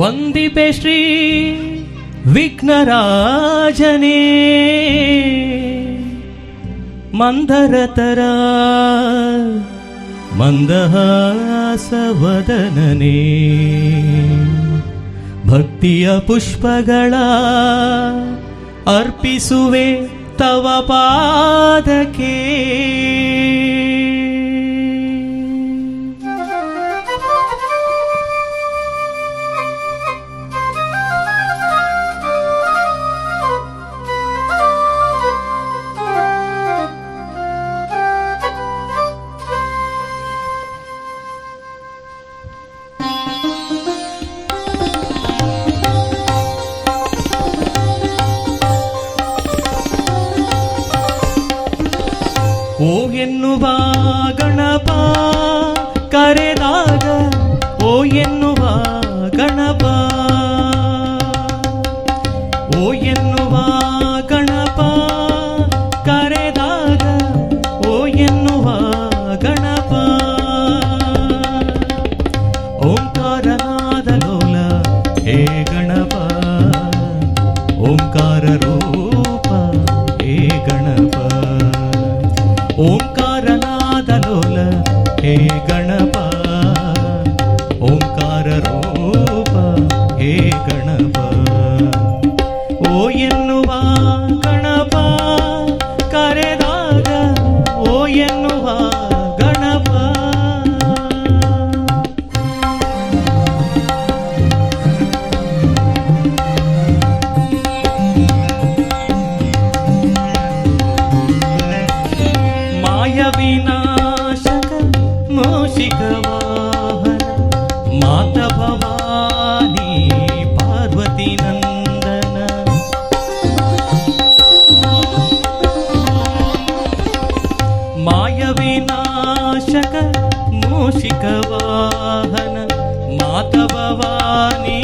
ವಂದಿಪೆ ಶ್ರೀ ವಿಘ್ನರಾಜನೇ. ಮಂದರತರ ಮಂದಹಾಸವದನನೇ. ಭಕ್ತಿಯ ಪುಷ್ಪಗಳ ಅರ್ಪಿಸುವೆ ತವ ಪಾದಕ್ಕೆ. ಓ ಎನ್ನುವ ಗಣಪ, ಕರೆದಾಗ ಓ ಎನ್ನುವ ಗಣಪ. ಓ ಎನ್ನುವ ಗಣಪ, ಕರೆದಾಗ ಓ ಎನ್ನುವ ಗಣಪ. ಓಂಕಾರನಾದ ఓంకారనాథనుల హే గణప ఓంకార రూప హే గణప ఓ ఎన్ मायविनाशक शक माशिकवाहन माधवानी पार्वतीनन्दन मायविनाशक विनाशक मासिकवाहन भवानी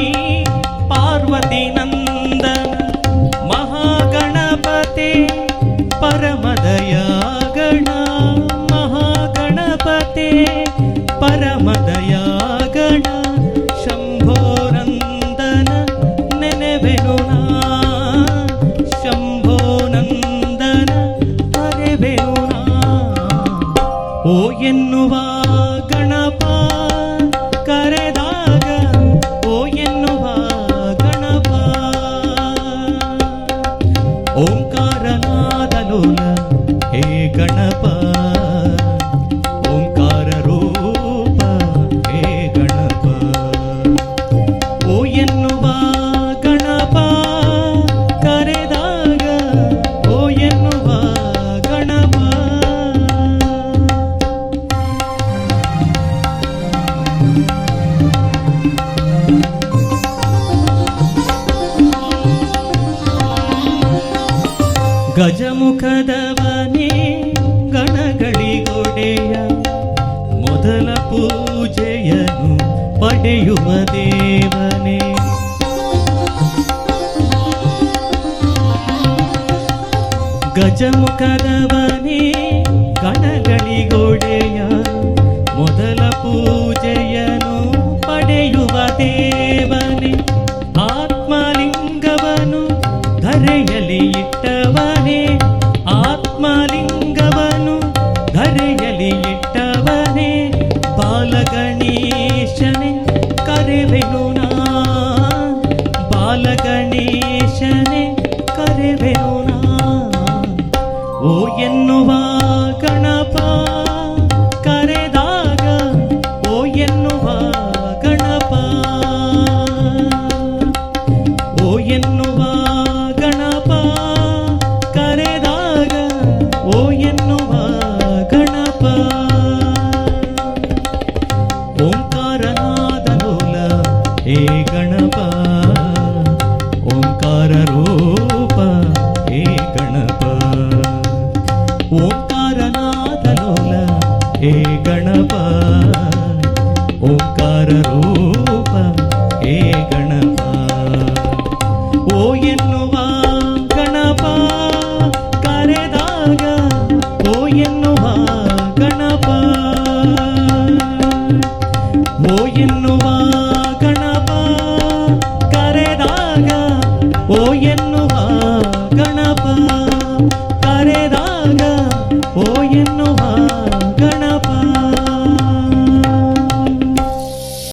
ಗಜಮುಖದವನೇ ಗಣಗಳಿಗೊಡೆಯ ಮೊದಲ ಪೂಜೆಯನ್ನು ಪಡೆಯುವ ದೇವನೇ ಗಜಮುಖದವನೇ ಗಣಗಳಿಗೊಡೆಯ ಮೊದಲ ಪೂಜೆಯನ್ನು